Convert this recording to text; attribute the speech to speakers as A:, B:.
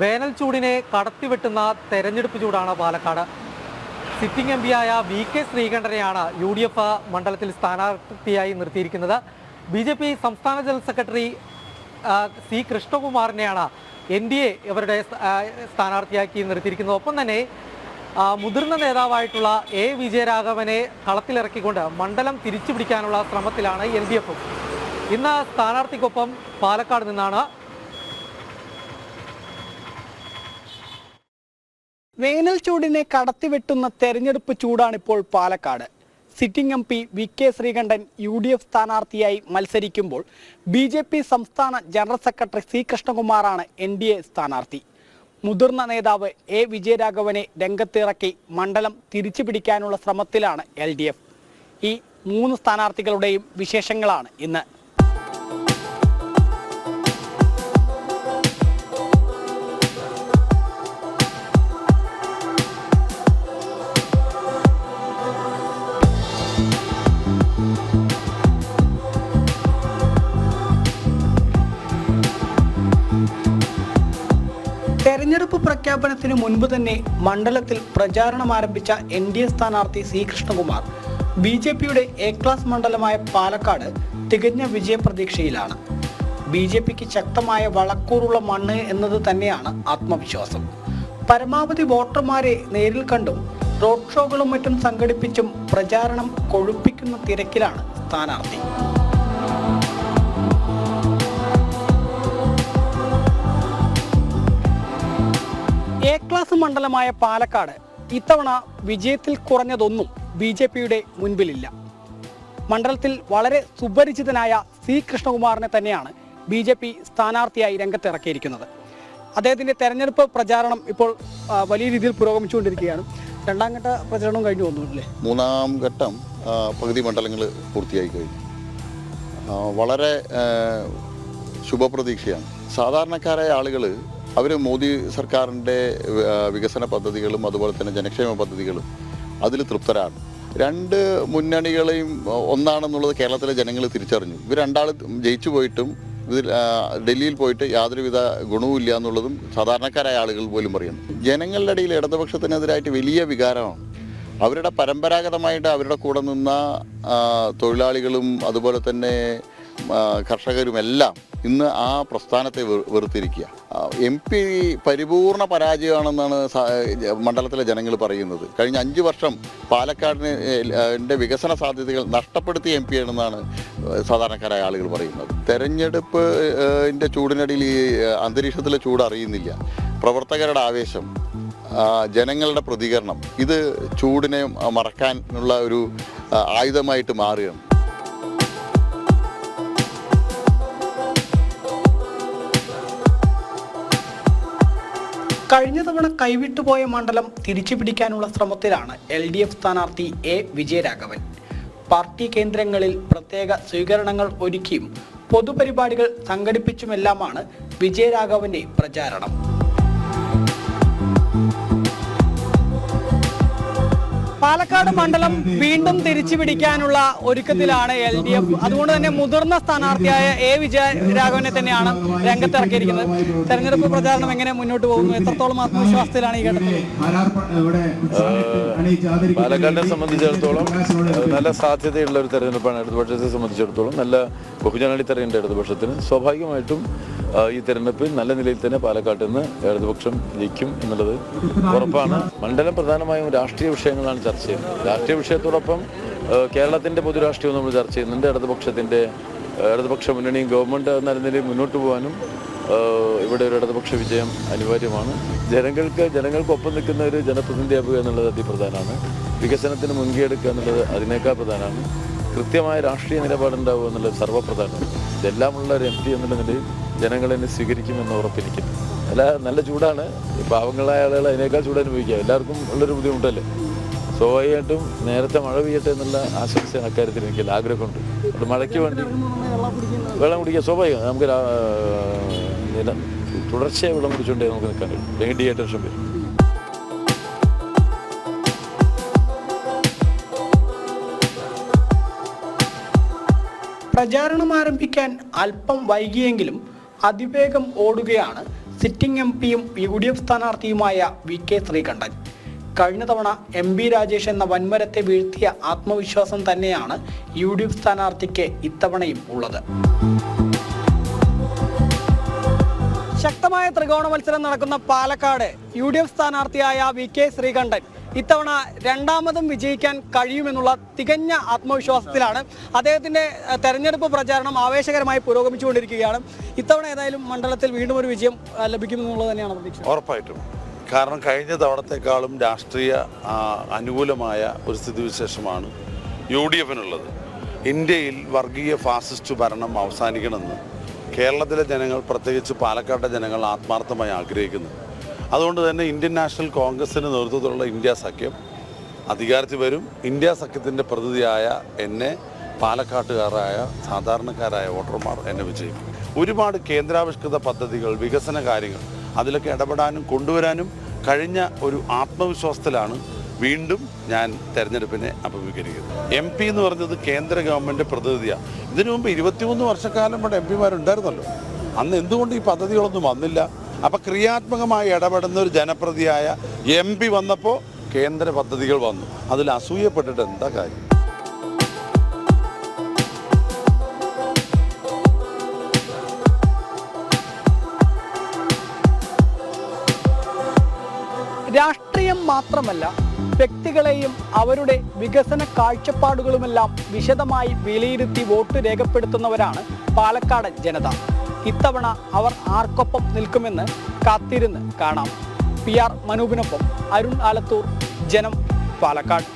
A: വേനൽ ചൂടിനെ കടത്തിവെട്ടുന്ന തെരഞ്ഞെടുപ്പ് ചൂടാണ് പാലക്കാട്. സിറ്റിംഗ് എം പിയായ വി കെ ശ്രീകണ്ഠനെയാണ് യു ഡി എഫ് മണ്ഡലത്തിൽ സ്ഥാനാർത്ഥിയായി നിർത്തിയിരിക്കുന്നത്. ബി ജെ പി സംസ്ഥാന ജനറൽ സെക്രട്ടറി സി കൃഷ്ണകുമാറിനെയാണ് എൻ ഡി എ ഇവരുടെ സ്ഥാനാർത്ഥിയാക്കി നിർത്തിയിരിക്കുന്നത്. ഒപ്പം തന്നെ മുതിർന്ന നേതാവായിട്ടുള്ള എ വിജയരാഘവനെ കളത്തിലിറക്കിക്കൊണ്ട് മണ്ഡലം തിരിച്ചുപിടിക്കാനുള്ള ശ്രമത്തിലാണ് എൽ ഡി എഫും. ഇന്ന് സ്ഥാനാർത്ഥിക്കൊപ്പം പാലക്കാട് നിന്നാണ്
B: വേനൽ ചൂടിനെ കടത്തിവെട്ടുന്ന തെരഞ്ഞെടുപ്പ് ചൂടാണിപ്പോൾ Palakkad. Sitting M P V K Sreekandan U D F സ്ഥാനാർത്ഥിയായി മത്സരിക്കുമ്പോൾ ബി ജെ പി സംസ്ഥാന ജനറൽ സെക്രട്ടറി സി കൃഷ്ണകുമാറാണ് എൻ ഡി എ സ്ഥാനാർത്ഥി. മുതിർന്ന നേതാവ് എ വിജയരാഘവനെ രംഗത്തിറക്കി മണ്ഡലം തിരിച്ചു പിടിക്കാനുള്ള ശ്രമത്തിലാണ് എൽ ഡി എഫ്. ഈ മൂന്ന് സ്ഥാനാർത്ഥികളുടെയും വിശേഷങ്ങളാണ് ഇന്ന്. പ്രഖ്യാപനത്തിന് മുൻപ് തന്നെ മണ്ഡലത്തിൽ പ്രചാരണം ആരംഭിച്ച എൻ ഡി എ സ്ഥാനാർത്ഥി സി കൃഷ്ണകുമാർ. ബി ജെ പിയുടെ എ ക്ലാസ് മണ്ഡലമായ പാലക്കാട് തികഞ്ഞ വിജയപ്രതീക്ഷയിലാണ് ബി ജെ പിക്ക് ശക്തമായ വളക്കൂറുള്ള മണ്ണ് എന്നത് തന്നെയാണ് ആത്മവിശ്വാസം. പരമാവധി വോട്ടർമാരെ നേരിൽ കണ്ടും റോഡ് ഷോകളും മറ്റും സംഘടിപ്പിച്ചും പ്രചാരണം കൊഴുപ്പിക്കുന്ന തിരക്കിലാണ് സ്ഥാനാർത്ഥി. മണ്ഡലമായ പാലക്കാട് ഇത്തവണ വിജയത്തിൽ കുറഞ്ഞതൊന്നും ബി ജെ പിയുടെ മുൻപിലില്ല. മണ്ഡലത്തിൽ വളരെ സുപരിചിതനായ സി കൃഷ്ണകുമാറിനെ തന്നെയാണ് ബി ജെ പി സ്ഥാനാർത്ഥിയായി രംഗത്തിറക്കിയിരിക്കുന്നത്. അദ്ദേഹത്തിന്റെ തെരഞ്ഞെടുപ്പ് പ്രചാരണം ഇപ്പോൾ വലിയ രീതിയിൽ പുരോഗമിച്ചുകൊണ്ടിരിക്കുകയാണ്. രണ്ടാം ഘട്ട പ്രചരണം കഴിഞ്ഞു വന്നില്ലേ
C: മൂന്നാം ഘട്ടം പകുതി മണ്ഡലങ്ങൾ പൂർത്തിയായി കഴിഞ്ഞു. വളരെ ശുഭപ്രതീക്ഷയാണ്. സാധാരണക്കാരായ ആളുകൾ അവർ മോദി സർക്കാരിന്റെ വികസന പദ്ധതികളും അതുപോലെ തന്നെ ജനക്ഷേമ പദ്ധതികളും അതിൽ തൃപ്തരാണ്. രണ്ട് മുന്നണികളെയും ഒന്നാണെന്നുള്ളത് കേരളത്തിലെ ജനങ്ങൾ തിരിച്ചറിഞ്ഞു. ഇവർ രണ്ടാൾ ജയിച്ചു പോയിട്ടും ഇതിൽ ഡൽഹിയിൽ പോയിട്ട് യാതൊരുവിധ ഗുണവും ഇല്ല എന്നുള്ളതും സാധാരണക്കാരായ ആളുകൾ പോലും പറയുന്നു ജനങ്ങളുടെ ഇടയിൽ ഇടതുപക്ഷത്തിനെതിരായിട്ട് വലിയ വികാരമാണ്. അവരുടെ പരമ്പരാഗതമായിട്ട് അവരുടെ കൂടെ നിന്ന തൊഴിലാളികളും അതുപോലെ തന്നെ കർഷകരും എല്ലാം ഇന്ന് ആ പ്രസ്ഥാനത്തെ വെറു- വെറുത്തിരിക്കുക. എം പി പരിപൂർണ പരാജയമാണെന്നാണ് മണ്ഡലത്തിലെ ജനങ്ങൾ പറയുന്നത്. കഴിഞ്ഞ അഞ്ച് വർഷം പാലക്കാടിന് വികസന സാധ്യതകൾ നഷ്ടപ്പെടുത്തിയ എം പി ആണെന്നാണ് സാധാരണക്കാരായ ആളുകൾ പറയുന്നത്. തെരഞ്ഞെടുപ്പ് ചൂടിനടിയിൽ ഈ അന്തരീക്ഷത്തിലെ ചൂട് അറിയുന്നില്ല. പ്രവർത്തകരുടെ ആവേശം ജനങ്ങളുടെ പ്രതികരണം ഇത് ചൂടിനെ മറക്കാനുള്ള ഒരു ആയുധമായിട്ട് മാറുകയാണ്.
B: കഴിഞ്ഞ തവണ കൈവിട്ടുപോയ മണ്ഡലം തിരിച്ചു പിടിക്കാനുള്ള ശ്രമത്തിലാണ് എൽ ഡി എഫ് സ്ഥാനാർത്ഥി എ വിജയരാഘവൻ. പാർട്ടി കേന്ദ്രങ്ങളിൽ പ്രത്യേക സ്വീകരണങ്ങൾ ഒരുക്കിയും പൊതുപരിപാടികൾ സംഘടിപ്പിച്ചുമെല്ലാമാണ് വിജയരാഘവന്റെ പ്രചാരണം. പാലക്കാട് മണ്ഡലം വീണ്ടും തിരിച്ചു പിടിക്കാനുള്ള ഒരുക്കത്തിലാണ് എൽ ഡി എഫ്. അതുകൊണ്ട് തന്നെ മുതിർന്ന സ്ഥാനാർത്ഥിയായ എ വിജയരാഘവനെ തന്നെയാണ് രംഗത്തിറക്കിയിരിക്കുന്നത്. തെരഞ്ഞെടുപ്പ് പ്രചാരണം എങ്ങനെ മുന്നോട്ട് പോകുന്നു? എത്രത്തോളം ആത്മവിശ്വാസത്തിലാണ് ഈ ഘട്ടത്തിൽ?
D: പാലക്കാടിനെ സംബന്ധിച്ചിടത്തോളം നല്ല സാധ്യതയുള്ള ഒരു തെരഞ്ഞെടുപ്പാണ് ഇടതുപക്ഷത്തെ സംബന്ധിച്ചിടത്തോളം നല്ല ബഹുജനാടിത്തറയുണ്ട് ഇടതുപക്ഷത്തിന്. സ്വാഭാവികമായിട്ടും ഈ തെരഞ്ഞെടുപ്പിൽ നല്ല നിലയിൽ തന്നെ പാലക്കാട്ടിൽ നിന്ന് ഇടതുപക്ഷം ജയിക്കും എന്നുള്ളത് ഉറപ്പാണ്. മണ്ഡലം പ്രധാനമായും രാഷ്ട്രീയ വിഷയങ്ങളാണ് ചർച്ച ചെയ്യുന്നത്. രാഷ്ട്രീയ വിഷയത്തോടൊപ്പം കേരളത്തിന്റെ പൊതുരാഷ്ട്രീയവും നമ്മൾ ചർച്ച ചെയ്യുന്നുണ്ട്. ഇടതുപക്ഷത്തിന്റെ ഏഹ്, ഇടതുപക്ഷ മുന്നണിയും ഗവൺമെന്റ് നല്ല നിലയിൽ മുന്നോട്ട് പോകാനും ഇവിടെ ഒരു ഇടതുപക്ഷ വിജയം അനിവാര്യമാണ്. ജനങ്ങൾക്ക് ജനങ്ങൾക്കൊപ്പം നിൽക്കുന്ന ഒരു ജനപ്രതിനിധിയാവുക എന്നുള്ളത് അതിപ്രധാനമാണ്. വികസനത്തിന് മുൻകൈ എന്നുള്ളത് അതിനേക്കാൾ പ്രധാനമാണ്. കൃത്യമായ രാഷ്ട്രീയ നിലപാടുണ്ടാവുക എന്നുള്ളത് സർവപ്രധാനമാണ്. ഇതെല്ലാമുള്ള ഒരു എം പി എന്നുള്ള നിലയിൽ ജനങ്ങൾ എന്നെ സ്വീകരിക്കുമെന്ന് ഉറപ്പിരിക്കുന്നു. അല്ല നല്ല ചൂടാണ്. പാവങ്ങളായ ആളുകൾ അതിനേക്കാൾ ചൂട് അനുഭവിക്കുക. എല്ലാവർക്കും ഉള്ളൊരു ബുദ്ധിമുട്ടല്ലേ? സ്വാഭാവികമായിട്ടും നേരത്തെ മഴ പെയ്യട്ടെ എന്നുള്ള ആശംസ അക്കാര്യത്തിൽ എനിക്ക് ആഗ്രഹമുണ്ട്. അത് മഴയ്ക്ക് വേണ്ടി വെള്ളം കുടിക്കുക സ്വാഭാവികം. നമുക്ക് തുടർച്ചയായി വെള്ളം കുടിച്ചുകൊണ്ടേ നമുക്ക് നിൽക്കാൻ കഴിയും. അല്ലെങ്കിൽ ഡീഹൈഡ്രേഷൻ വരും.
B: പ്രചാരണം ആരംഭിക്കാൻ അല്പം വൈകിയെങ്കിലും അതിവേഗം ഓടുകയാണ് സിറ്റിംഗ് എം പിയും യു ഡി എഫ് സ്ഥാനാർത്ഥിയുമായ വി കെ ശ്രീകണ്ഠൻ. കഴിഞ്ഞ തവണ എം ബി രാജേഷ് എന്ന വൻമരത്തെ വീഴ്ത്തിയ ആത്മവിശ്വാസം തന്നെയാണ് യു ഡി എഫ് സ്ഥാനാർത്ഥിക്ക് ഇത്തവണയും ഉള്ളത്. ശക്തമായ ത്രികോണ മത്സരം നടക്കുന്ന പാലക്കാട് യു ഡി എഫ് സ്ഥാനാർത്ഥിയായ വി കെ ശ്രീകണ്ഠൻ ഇത്തവണ രണ്ടാമതും വിജയിക്കാൻ കഴിയുമെന്നുള്ള തികഞ്ഞ ആത്മവിശ്വാസത്തിലാണ് അദ്ദേഹത്തിന്റെ അഹ്, തെരഞ്ഞെടുപ്പ് പ്രചാരണം ആവേശകരമായി പുരോഗമിച്ചുകൊണ്ടിരിക്കുകയാണ്. ഇത്തവണ ഏതായാലും മണ്ഡലത്തിൽ വീണ്ടും ഒരു വിജയം ലഭിക്കുമെന്നുള്ളത് തന്നെയാണ് പ്രതീക്ഷ.
E: ഉറപ്പായിട്ടും. കാരണം കഴിഞ്ഞ തവണത്തെക്കാളും രാഷ്ട്രീയ അനുകൂലമായ ഒരു സ്ഥിതിവിശേഷമാണ് യു ഡി എഫിനുള്ളത് ഇന്ത്യയിൽ വർഗീയ ഫാസിസ്റ്റ് ഭരണം അവസാനിക്കണമെന്ന് കേരളത്തിലെ ജനങ്ങൾ പ്രത്യേകിച്ച് പാലക്കാട്ടെ ജനങ്ങൾ ആത്മാർത്ഥമായി ആഗ്രഹിക്കുന്നു. അതുകൊണ്ട് തന്നെ ഇന്ത്യൻ നാഷണൽ കോൺഗ്രസിന്റെ നേതൃത്വത്തിലുള്ള ഇന്ത്യ സഖ്യം അധികാരത്തിൽ വരും. ഇന്ത്യ സഖ്യത്തിന്റെ പ്രതിനിധിയായ എന്നെ പാലക്കാട്ടുകാരായ സാധാരണക്കാരായ വോട്ടർമാർ എന്നെ വിജയിക്കും. ഒരുപാട് കേന്ദ്രാവിഷ്കൃത പദ്ധതികൾ വികസന കാര്യങ്ങൾ അതിലൊക്കെ ഇടപെടാനും കൊണ്ടുവരാനും കഴിഞ്ഞ ഒരു ആത്മവിശ്വാസത്തിലാണ് വീണ്ടും ഞാൻ തെരഞ്ഞെടുപ്പിനെ അഭിമുഖീകരിക്കുന്നത്. എം പി എന്ന് പറഞ്ഞത് കേന്ദ്ര ഗവൺമെന്റ് പ്രതിനിധിയാണ് ഇതിനു മുമ്പ് ഇരുപത്തിമൂന്ന് വർഷക്കാലം ഇവിടെ എം പിമാരുണ്ടായിരുന്നല്ലോ. അന്ന് എന്തുകൊണ്ട് ഈ പദ്ധതികളൊന്നും വന്നില്ല? അപ്പം ക്രിയാത്മകമായി ഇടപെടുന്ന ഒരു ജനപ്രതിയായ എം പി വന്നപ്പോൾ കേന്ദ്ര പദ്ധതികൾ വന്നു. അതിൽ അസൂയപ്പെട്ടിട്ട് എന്താ കാര്യം?
B: രാഷ്ട്രീയം മാത്രമല്ല വ്യക്തികളെയും അവരുടെ വികസന കാഴ്ചപ്പാടുകളുമെല്ലാം വിശദമായി വിലയിരുത്തി വോട്ട് രേഖപ്പെടുത്തുന്നവരാണ് പാലക്കാട് ജനത. ഇത്തവണ അവർ ആർക്കൊപ്പം നിൽക്കുമെന്ന് കാത്തിരുന്ന് കാണാം. പി ആർ മനൂപിനൊപ്പം അരുൺ ആലത്തൂർ ജനം പാലക്കാട്.